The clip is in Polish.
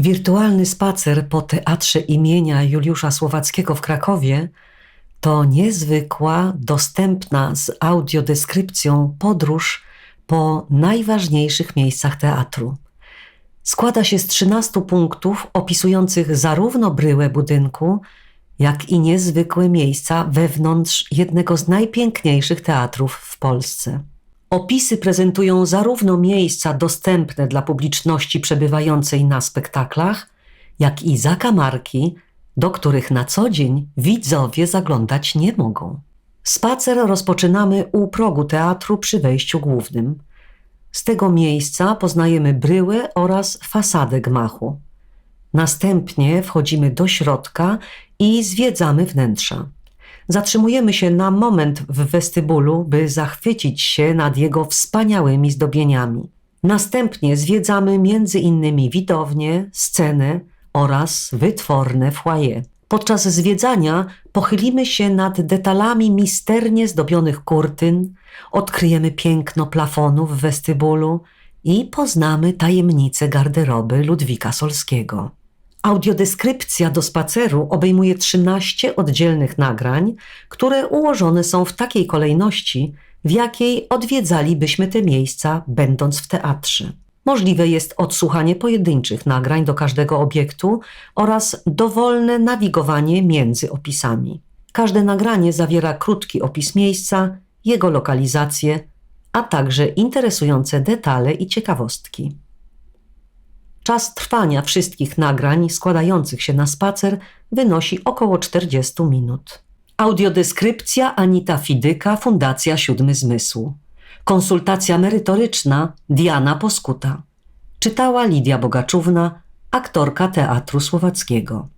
Wirtualny spacer po teatrze imienia Juliusza Słowackiego w Krakowie to niezwykła, dostępna z audiodeskrypcją podróż po najważniejszych miejscach teatru. Składa się z 13 punktów opisujących zarówno bryłę budynku, jak i niezwykłe miejsca wewnątrz jednego z najpiękniejszych teatrów w Polsce. Opisy prezentują zarówno miejsca dostępne dla publiczności przebywającej na spektaklach, jak i zakamarki, do których na co dzień widzowie zaglądać nie mogą. Spacer rozpoczynamy u progu teatru przy wejściu głównym. Z tego miejsca poznajemy bryłę oraz fasadę gmachu. Następnie wchodzimy do środka i zwiedzamy wnętrza. Zatrzymujemy się na moment w westybulu, by zachwycić się nad jego wspaniałymi zdobieniami. Następnie zwiedzamy między innymi widownię, scenę oraz wytworne foyer. Podczas zwiedzania pochylimy się nad detalami misternie zdobionych kurtyn, odkryjemy piękno plafonu w westybulu i poznamy tajemnice garderoby Ludwika Solskiego. Audiodeskrypcja do spaceru obejmuje 13 oddzielnych nagrań, które ułożone są w takiej kolejności, w jakiej odwiedzalibyśmy te miejsca, będąc w teatrze. Możliwe jest odsłuchanie pojedynczych nagrań do każdego obiektu oraz dowolne nawigowanie między opisami. Każde nagranie zawiera krótki opis miejsca, jego lokalizację, a także interesujące detale i ciekawostki. Czas trwania wszystkich nagrań składających się na spacer wynosi około 40 minut. Audiodeskrypcja Anita Fidyka, Fundacja Siódmy Zmysł. Konsultacja merytoryczna Diana Poskuta. Czytała Lidia Bogaczówna, aktorka Teatru Słowackiego.